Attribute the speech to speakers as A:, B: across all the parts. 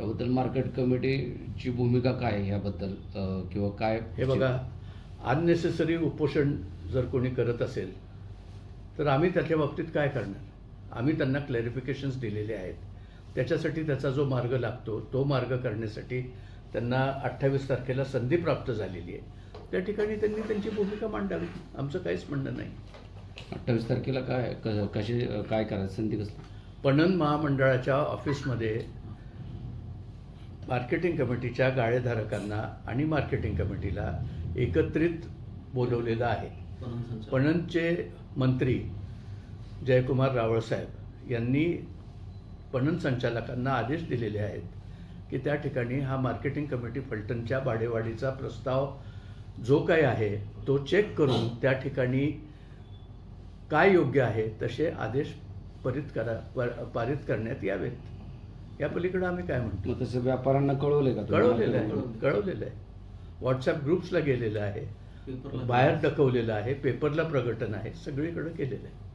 A: याबद्दल मार्केट कमिटीची भूमिका काय आहे याबद्दल किंवा काय
B: हे बघा अननेसेसरी उपोषण जर कोणी करत असेल तर आम्ही त्याच्या बाबतीत काय करणार? आम्ही त्यांना क्लॅरिफिकेशन्स दिलेले आहेत. त्याच्यासाठी त्याचा जो मार्ग लागतो तो मार्ग करण्यासाठी त्यांना अठ्ठावीस तारखेला संधी प्राप्त झालेली आहे. त्या ठिकाणी त्यांनी त्यांची भूमिका मांडावी आमचं काहीच म्हणणं नाही.
A: अठ्ठावीस तारखेला काय क- कशी काय करायचं? संधी कसली?
B: पणन महामंडळाच्या ऑफिसमध्ये मार्केटिंग कमिटीच्या गाळेधारकांना आणि मार्केटिंग कमिटीला एकत्रित बोलवलेलं आहे. पणनचे मंत्री जयकुमार रावळसाहेब यांनी पणन संचालकांना आदेश दिलेले आहेत की त्या ठिकाणी हा मार्केटिंग कमिटी फलटणच्या भाडेवाढीचा प्रस्ताव जो काही आहे तो चेक करून त्या ठिकाणी काय योग्य आहे तसे आदेश परित करा पर- पारित करण्यात यावेत. या पलीकडे आम्ही काय म्हणतो?
A: मग तसं व्यापाऱ्यांना कळवलंय का?
B: कळवलेलं आहे कळवलेलं आहे. व्हॉट्सअप ग्रुप्सला गेलेलं आहे. बाहेर डकवलेलं आहे. पेपरला प्रकटन आहे. सगळीकडे केलेलं आहे.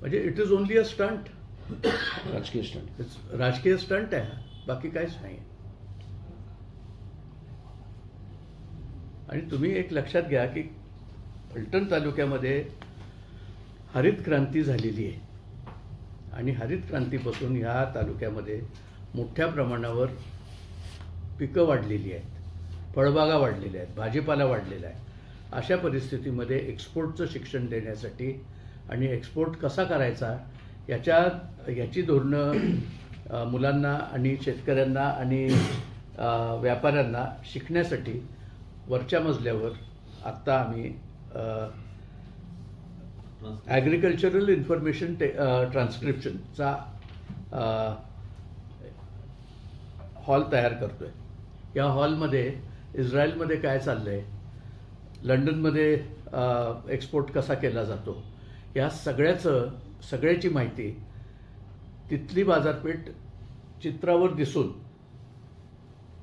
B: म्हणजे it is only a stunt
A: राजकीय स्टंट
B: राजकीय स्टंट आहे हा. बाकी काहीच नाही आणि तुम्ही एक लक्षात घ्या की फलटण तालुक्यामध्ये हरित क्रांती झालेली आहे. आणि हरित क्रांतीपासून ह्या तालुक्यामध्ये मोठ्या प्रमाणावर पिकं वाढलेली आहेत. फळबागा वाढलेल्या आहेत. भाजीपाला वाढलेला आहे. अशा परिस्थितीमध्ये एक्सपोर्टचं शिक्षण देण्यासाठी आणि एक्सपोर्ट कसा करायचा याच्या याची धोरणं मुलांना आणि शेतकऱ्यांना आणि व्यापाऱ्यांना शिकण्यासाठी वरच्या मजल्यावर आत्ता आम्ही ॲग्रिकल्चरल इन्फॉर्मेशन टे ट्रान्स्क्रिप्शनचा हॉल तयार करतो आहे या हॉलमध्ये इस्रायलमध्ये काय चाललं आहे लंडनमध्ये एक्सपोर्ट uh, कसा केला जातो? या सगळ्याचं सगळ्याची माहिती तिथली बाजारपेठ चित्रावर दिसून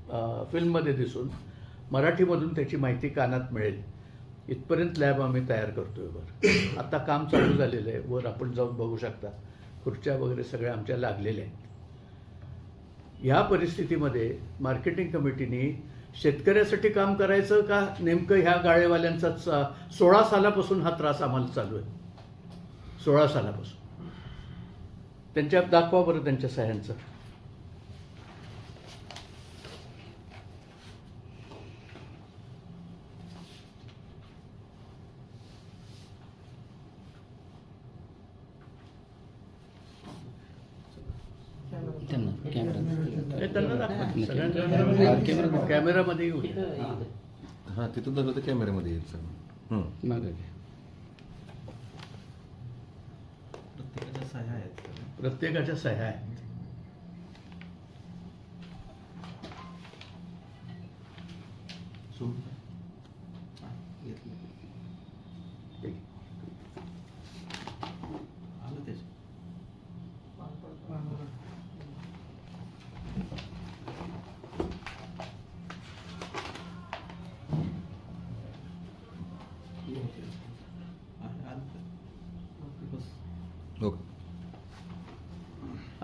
B: uh, फिल्ममध्ये दिसून मराठीमधून त्याची माहिती कानात मिळेल. इथपर्यंत लॅब आम्ही तयार करतोय वर. आता काम चालू झालेलं आहे. वर आपण जाऊन बघू शकता. खुर्च्या वगैरे सगळ्या आमच्या लागलेल्या आहेत. ह्या परिस्थितीमध्ये मार्केटिंग कमिटीने शेतकऱ्यासाठी काम करायचं का नेमकं ह्या गाळेवाल्यांचा सोळा सालापासून हा त्रास आम्हाला चालू आहे. सोळा सालापासून. त्यांच्या दाखवा बरं त्यांच्या सह्यांचं
A: त्यांना कॅमेरा
B: हे त्यांना दाखवा
A: हा,
B: सगळ्यांना
A: कॅमेरा-
B: कॅमेरामध्ये येऊ.
C: हां तिथून धरलं तर कॅमेऱ्यामध्ये येईल सगळं हं.
A: मागे.
D: प्रत्येकाच्या सह्या आहेत.
B: प्रत्येकाच्या सह्या आहेत
D: Zoom.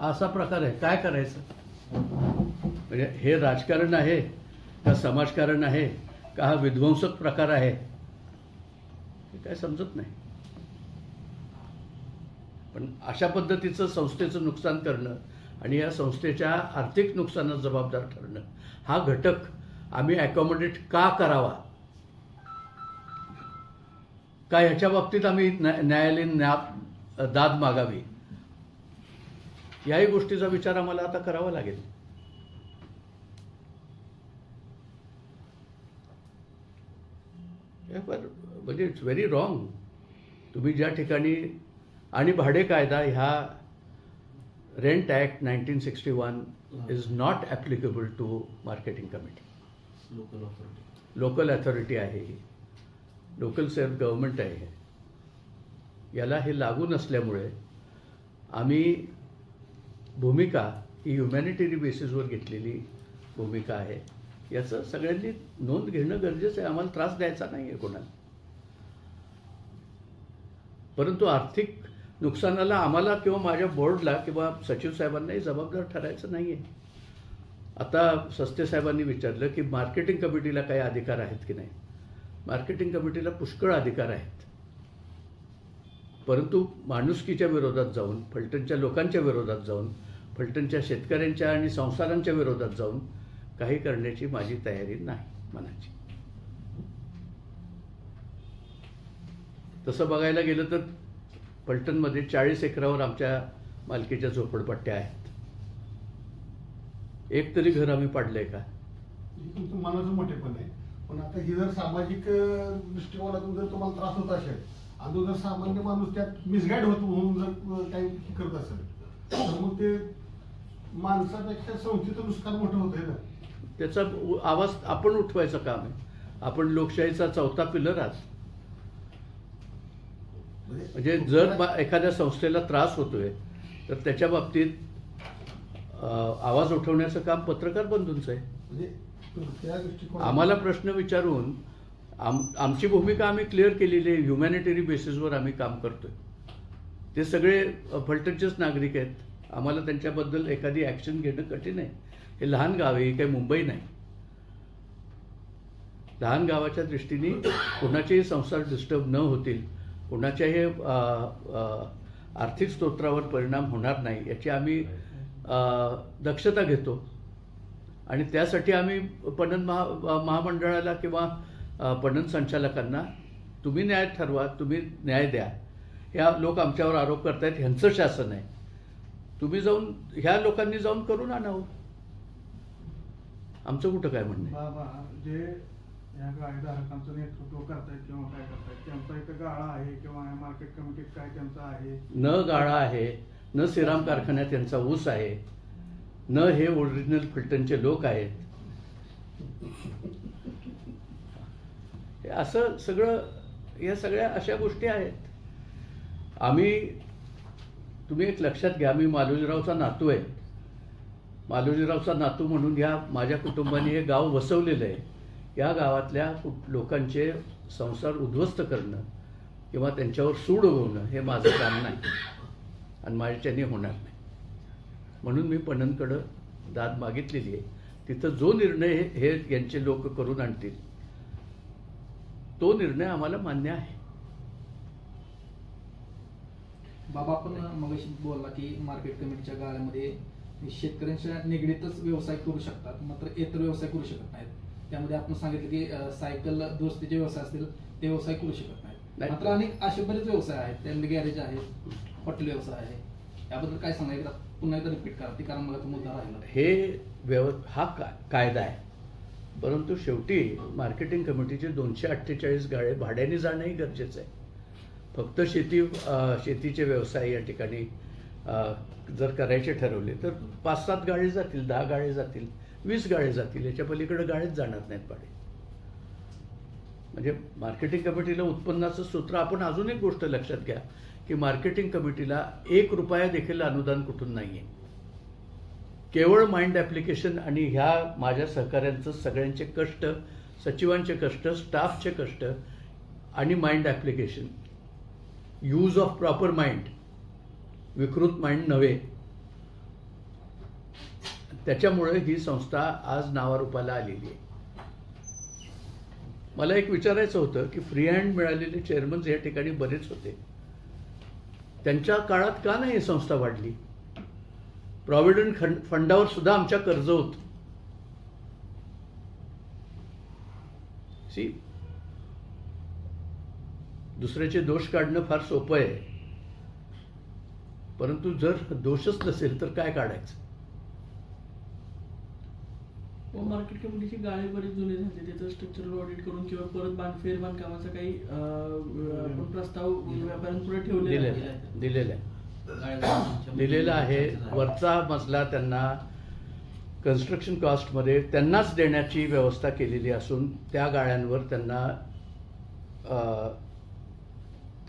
B: असा प्रकार आहे. काय करायचं? म्हणजे हे राजकारण आहे का समाजकारण आहे का हा विध्वंसक प्रकार आहे? हे काय समजत नाही. पण अशा पद्धतीचं संस्थेचं नुकसान करणं आणि या संस्थेच्या आर्थिक नुकसानात जबाबदार ठरणं हा घटक आम्ही अकॉमोडेट का करावा? का ह्याच्या बाबतीत आम्ही न्या- न्यायालयीन न्या दाद मागावी? याही गोष्टीचा विचार आम्हाला आता करावा लागेल. म्हणजे इट्स व्हेरी रॉंग तुम्ही ज्या ठिकाणी आणि भाडे कायदा ह्या rent act nineteen sixty one is not applicable to marketing committee
D: local authority
B: local authority आहे ही. लोकल सेल्फ गव्हर्नमेंट आहे. याला हे लागू नसल्यामुळे आम्ही भूमिका ही ह्युमॅनिटेरी बेसिसवर घेतलेली भूमिका आहे. याचं सगळ्यांनी नोंद घेणं गरजेचं आहे. आम्हाला त्रास द्यायचा नाही आहे कोणाला. परंतु आर्थिक नुकसानाला आम्हाला किंवा माझ्या बोर्डला किंवा सचिव साहेबांनाही जबाबदार ठरायचं नाही आहे. आता सस्ते साहेबांनी विचारलं की मार्केटिंग कमिटीला काही अधिकार आहेत की नाही? मार्केटिंग कमिटीला पुष्कळ अधिकार आहेत. परंतु माणुसकीच्या विरोधात जाऊन फलटणच्या लोकांच्या विरोधात जाऊन फलटणच्या शेतकऱ्यांच्या आणि संसारांच्या विरोधात जाऊन काही करण्याची माझी तयारी नाही मनाची. तसं बघायला गेलं तर फलटणमध्ये चाळीस एकरावर आमच्या मालकीच्या झोपडपट्ट्या आहेत. एक तरी घर आम्ही पाडलंय का?
E: तुमचं मनाचं मोठेपण आहे पण आता ही जर सामाजिक दृष्टिकोनातून जर तुम्हाला त्रास होत असेल आणि जर सामान्य माणूस त्यात मिसगाईड होत म्हणून जर काही करत असेल तर मग ते माणसापेक्षा संस्थेचं नुकसान मोठं होतंय
B: त्याचा आवाज आपण उठवायचं काम आहे. आपण लोकशाहीचा चौथा पिलर आहात म्हणजे जर एखाद्या संस्थेला त्रास होतोय तर त्याच्या बाबतीत आवाज उठवण्याचं काम पत्रकार बंधूंचं आहे.
E: म्हणजे
B: आम्हाला प्रश्न विचारून आम आमची भूमिका आम्ही क्लिअर केलेली आहे ह्युमॅनिटरी बेसिसवर आम्ही काम करतोय. ते सगळे फलटणचेच नागरिक आहेत. आम्हाला त्यांच्याबद्दल एखादी ॲक्शन घेणं कठीण आहे. हे लहान गाव आहे ही काही मुंबई नाही. लहान गावाच्या दृष्टीने कोणाचेही संसार डिस्टर्ब न होतील कोणाच्याही आर्थिक स्तोत्रावर परिणाम होणार नाही याची आम्ही दक्षता घेतो. आणि त्यासाठी आम्ही पणन महा महामंडळाला किंवा पणन संचालकांना तुम्ही न्याय ठरवा तुम्ही न्याय द्या. ह्या लोक आमच्यावर आरोप करतायत ह्यांचं शासन आहे. तुम्ही जाऊन ह्या लोकांनी जाऊन करून आणावं. आमचं कुठं काय म्हणणं आहे?
F: बाबा जे या गाडीधारकांचं नेतृत्व करतायत किंवा काय करतायत त्यांचा इथं गाळा आहे किंवा मार्केट कमिटीत काय त्यांचं आहे?
B: न गाळा आहे न सिराम कारखान्यात यांचा ऊस आहे न हे ओरिजिनल फलटणचे लोक आहेत. हे असं सगळं या सगळ्या अशा गोष्टी आहेत. आम्ही तुम्ही एक लक्षात घ्या मी मालोजीरावचा नातू आहे. मालोजीरावचा नातू म्हणून या माझ्या कुटुंबाने हे गाव वसवलेलं आहे. या गावातल्या लोकांचे संसार उद्ध्वस्त करणं किंवा त्यांच्यावर सूड उगवणं हे माझं काम नाही आणि माझ्याच्याने होणार नाही. म्हणून मी पणनकडं दाद मागितलेली आहे. तिथं जो निर्णय हे यांचे लोक करून आणतील तो निर्णय आम्हाला मान्य आहे.
G: बाबा आपण मगाशी बोलला की मार्केट कमिटीच्या गाळ्यामध्ये शेतकऱ्यांच्या निगडीतच व्यवसाय करू शकतात मात्र इतर व्यवसाय करू शकत नाहीत. त्यामध्ये आपण सांगितलं की सायकल दुरुस्तीचे व्यवसाय असतील ते व्यवसाय करू शकत नाहीत.
B: नाही.
G: मात्र अनेक असे बरेच व्यवसाय आहेत त्यामध्ये गॅरेज आहे हॉटेल व्यवसाय आहे. याबद्दल काय सांगा एकदा पुन्हा एकदा रिपीट करा ते कारण मला तो मुद्दा राहिला
B: हे व्यव हा का कायदा आहे. परंतु शेवटी मार्केटिंग कमिटीचे दोनशे अठ्ठेचाळीस गाळे भाड्याने जाणंही गरजेचं आहे. फक्त शेती शेतीचे व्यवसाय या ठिकाणी जर करायचे ठरवले तर पाच सात गाळे जातील दहा गाळे जातील वीस गाळे जातील याच्या पलीकडे गाळेच जाणार नाहीत पाडे. म्हणजे मार्केटिंग कमिटीला उत्पन्नाचं सूत्र आपण अजून एक गोष्ट लक्षात घ्या की मार्केटिंग कमिटीला एक रुपया देखील अनुदान कुठून नाही आहे केवळ माइंड ॲप्लिकेशन आणि ह्या माझ्या सहकाऱ्यांचं सगळ्यांचे कष्ट सचिवांचे कष्ट स्टाफचे कष्ट आणि mind application use of proper mind विकृत माइंड नव्हे. त्याच्यामुळे ही संस्था आज नावारूपाला आलेली आहे. मला एक विचारायचं होतं की फ्री हँड मिळालेले चेअरमन्स या ठिकाणी बरेच होते. त्यांच्या काळात का नाही ही संस्था वाढली? प्रॉव्हिडंट खंड फंडावर सुद्धा आमच्या कर्ज होत. सी दुसऱ्याचे दोष काढणं फार सोपं आहे. परंतु जर दोषच नसेल तर काय काढायचं?
H: व मार्केट कमिटीची गाळे बरेच जुने झाले. त्याचं स्ट्रक्चरल ऑडिट करून किंवा परत बांध फेर बांधकामाचा काही आपण प्रस्ताव व्यापाऱ्यांपुढे ठेवलेला
B: दिलेलं
H: आहे.
B: आहे दिलेलं आहे. दिलेलं आहे. वरचा मजला त्यांना कन्स्ट्रक्शन कॉस्टमध्ये त्यांनाच देण्याची व्यवस्था केलेली असून त्या गाळ्यांवर त्यांना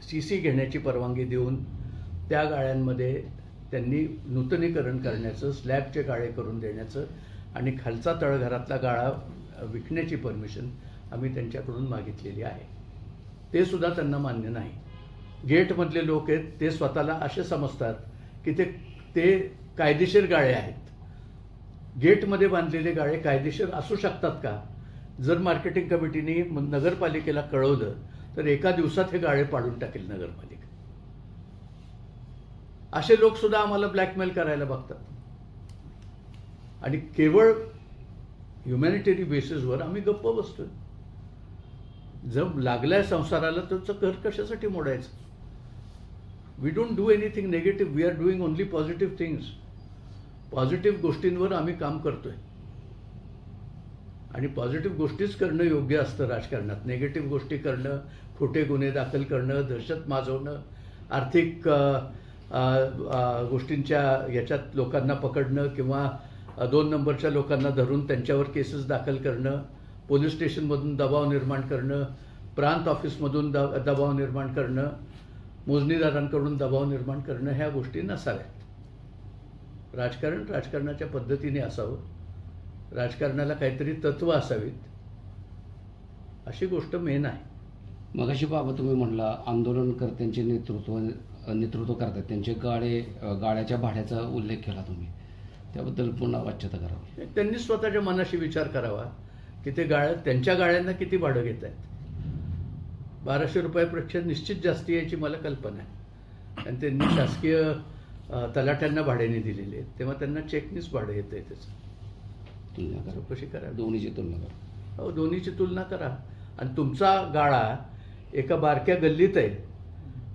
B: सी सी घेण्याची परवानगी देऊन त्या गाळ्यांमध्ये त्यांनी नूतनीकरण करण्याचं स्लॅबचे गाळे करून देण्याचं आणि खालचा तळघरातला गाळा विकण्याची परमिशन आम्ही त्यांच्याकडून मागितलेली आहे. ते सुद्धा त्यांना मान्य नाही. गेटमधले लोक आहेत ते स्वतःला असे समजतात की ते ते कायदेशीर गाळे आहेत. गेटमध्ये बांधलेले गाळे कायदेशीर असू शकतात का? जर मार्केटिंग कमिटीने नगरपालिकेला कळवलं तर एका दिवसात हे गाळे पाडून टाकेल नगरपालिका. असे लोक सुद्धा आम्हाला ब्लॅकमेल करायला बघतात. आणि केवळ ह्युमॅनिटेरी बेसिसवर आम्ही गप्प बसतोय. जर लागलाय संसाराला तर घर कशासाठी मोडायचं? We don't do anything negative we are doing only positive things positive गोष्टींवर आम्ही काम करतोय. आणि पॉझिटिव्ह गोष्टीच करणं योग्य असतं राजकारणात. निगेटिव्ह गोष्टी करणं खोटे गुन्हे दाखल करणं दहशत माजवणं आर्थिक गोष्टींच्या याच्यात लोकांना पकडणं किंवा दोन नंबरच्या लोकांना धरून त्यांच्यावर केसेस दाखल करणं पोलीस स्टेशनमधून दबाव निर्माण करणं प्रांत ऑफिसमधून द दबाव निर्माण करणं मोजणीदारांकडून दबाव निर्माण करणं ह्या गोष्टी नसाव्यात. राजकारण राजकारणाच्या पद्धतीने असावं. राजकारणाला काहीतरी तत्व असावीत अशी गोष्ट मेन आहे.
A: मगाशी बाबा तुम्ही म्हणला आंदोलनकर्त्यांचे नेतृत्व नेतृत्व करतात. त्यांचे गाडे गाड्याच्या भाड्याचा उल्लेख केला तुम्ही. त्याबद्दल पुन्हा वाच्यता करावी.
B: त्यांनी स्वतःच्या मनाशी विचार करावा की ते गाळ्या त्यांच्या गाळ्यांना किती भाडं घेत आहेत. बाराशे रुपयापेक्षा निश्चित जास्ती यायची मला कल्पना आहे. आणि त्यांनी शासकीय अ, तलाट्यांना भाड्याने दिलेले आहेत. तेव्हा त्यांना चेकनीच भाडं येतं आहे त्याचं.
A: तुलना करा.
B: चौकशी करा.
A: दोन्हीची तुलना करा.
B: हो दोन्हीची तुलना करा. आणि तुमचा गाळा एका बारक्या गल्लीत आहे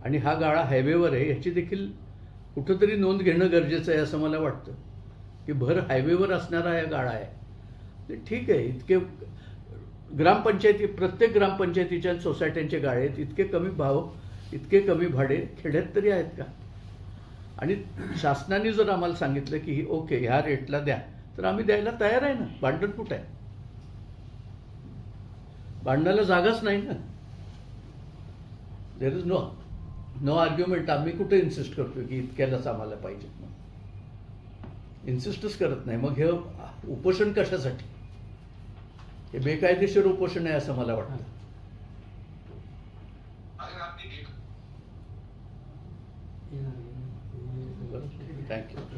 B: आणि हा गाळा हायवेवर आहे याची देखील कुठंतरी नोंद घेणं गरजेचं आहे असं मला वाटतं. की भर हायवेवर असणारा हा गाळा आहे. ते ठीक आहे इतके ग्रामपंचायती प्रत्येक ग्रामपंचायतीच्या सोसायट्यांचे गाळे आहेत. इतके कमी भाव इतके कमी भाडे खेड्यात तरी आहेत का? आणि शासनाने जर आम्हाला सांगितलं की ओके ह्या रेटला द्या. तर आम्ही द्यायला तयार आहे ना. भांडण कुठं आहे? भांडणाला जागाच नाही ना. There is no no argument आम्ही कुठे इन्सिस्ट करतो की इतक्यालाच आम्हाला पाहिजे इन्सिस्टच करत नाही. मग हे उपोषण कशासाठी? हे बेकायदेशीर उपोषण आहे असं मला वाटतं. थँक्यू.